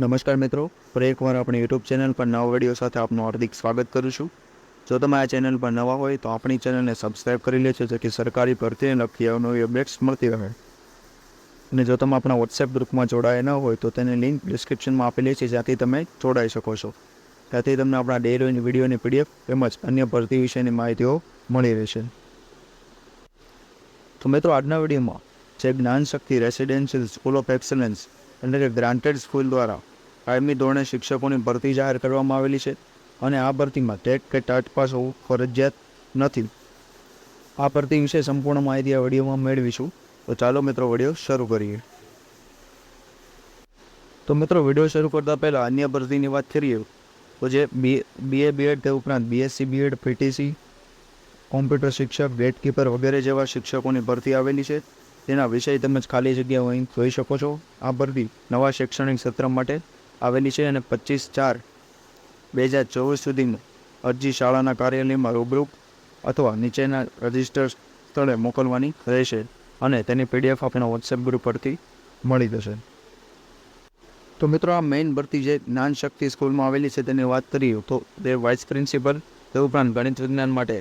નમસ્કાર મિત્રો. ફરી એકવાર આપણી યુટ્યુબ ચેનલ પર નવા વીડિયો સાથે આપનું હાર્દિક સ્વાગત કરું છું. જો તમે આ ચેનલ પર નવા હોય તો આપણી ચેનલને સબસ્ક્રાઈબ કરી લેજો, જેથી સરકારી ભરતીને લગતી અવનવી અપડેટ્સ મળતી રહે. અને જો તમે આપણા વોટ્સએપ ગ્રુપમાં જોડાયા ન હોય તો તેની લિંક ડિસ્ક્રિપ્શનમાં આપેલી છે, જ્યાંથી તમે જોડાઈ શકો છો. ત્યાંથી તમને આપણા ડેઈલી વિડીયોની પીડીએફ તેમજ અન્ય ભરતી વિશેની માહિતીઓ મળી રહેશે. તો મિત્રો, આજના વિડીયોમાં જે Gyan Shakti residential school of excellence એટલે કે ગ્રાન્ટેડ સ્કૂલ દ્વારા કાયમી ધોરણે શિક્ષકોની ભરતી જાહેર કરવામાં આવેલી છે અને આ ભરતીમાં ટેટ કે ટાટ પાસ હોવું ફરજિયાત નથી. આ ભરતી વિશે સંપૂર્ણ માહિતી આ વિડીયોમાં મેળવીશું. તો ચાલો મિત્રો વીડિયો શરૂ કરીએ. તો મિત્રો વીડિયો શરૂ કરતાં પહેલાં અન્ય ભરતીની વાત કરીએ. તો જે બી, બીએ બીએડ તે ઉપરાંત બીએસસી બીએડ પીટીસી કોમ્પ્યુટર શિક્ષક ગેટકીપર વગેરે જેવા શિક્ષકોની ભરતી આવેલી છે. તેના વિષય તેમજ ખાલી જગ્યાઓ અહીં જોઈ શકો છો. આ ભરતી નવા શૈક્ષણિક સત્ર માટે આવેલી છે અને પચીસ ચાર બે હજાર ચોવીસ સુધીમાં અરજી શાળાના કાર્યાલયમાં રૂબરૂ અથવા નીચેના રજિસ્ટર સ્થળે મોકલવાની રહેશે અને તેની પીડીએફ આપણા વોટ્સએપ ગ્રુપ પરથી મળી જશે. તો મિત્રો, આ મેઇન ભરતી જે જ્ઞાન શક્તિ સ્કૂલમાં આવેલી છે તેની વાત કરીએ તો તે વાઇસ પ્રિન્સિપલ તે ઉપરાંત ગણિત વિજ્ઞાન માટે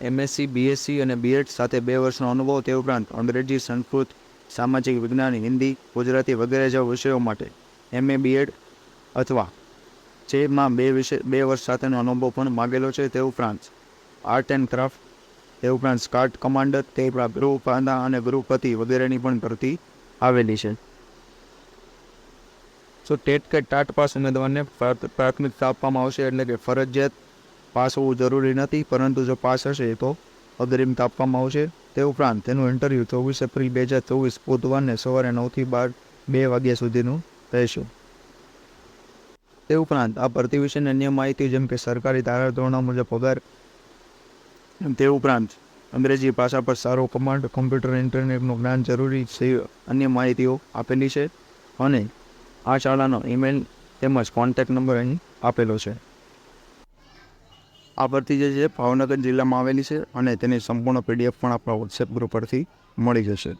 એમએસસી બીએસસી અને બીએડ સાથે બે વર્ષનો અનુભવ, તે ઉપરાંત અંગ્રેજી, સંસ્કૃત, સામાજિક વિજ્ઞાન, હિન્દી, ગુજરાતી વગેરે જેવા વિષયો માટે એમએ બીએડ અથવા જેમાં બે વિશે, બે વર્ષ સાથેનો અનુભવ પણ માગેલો છે તે ઉપરાંત આર્ટ એન્ડ ક્રાફ્ટ તે ઉપરાંત સ્કાર્ટ કમાન્ડર તે ઉપરાંત ગૃહપાંડા અને ગૃહપતિ વગેરેની પણ ભરતી આવેલી છે. સો ટેટ કે ટાટ પાસ ઉમેદવારને પ્રાથમિકતા આપવામાં આવશે એટલે કે ફરજિયાત પાસ હોવું જરૂરી નથી, પરંતુ જો પાસ હશે તો અગ્રિમતા આપવામાં આવશે. તે ઉપરાંત તેનું ઇન્ટરવ્યૂ ચોવીસ એપ્રિલ બે હજાર ચોવીસ બુધવારને સવારે નવથી બાર, બે વાગ્યા સુધીનું રહેશે. તે ઉપરાંત આ ભરતી વિશેની અન્ય માહિતી જેમ કે સરકારી ધારાધોરણો મુજબ પગાર તે ઉપરાંત અંગ્રેજી ભાષા પર સારો કમાન્ડ, કોમ્પ્યુટર, ઇન્ટરનેટનું જ્ઞાન જરૂરી છે અન્ય માહિતીઓ આપેલી છે અને આ શાળાનો ઈમેલ તેમજ કોન્ટેક્ટ નંબર અહીં આપેલો છે. આ ભરતી જે છે ભાવનગર જિલ્લામાં આવેલી છે અને તેની સંપૂર્ણ પીડીએફ પણ આપણા વોટ્સએપ ગ્રુપ પરથી મળી જશે.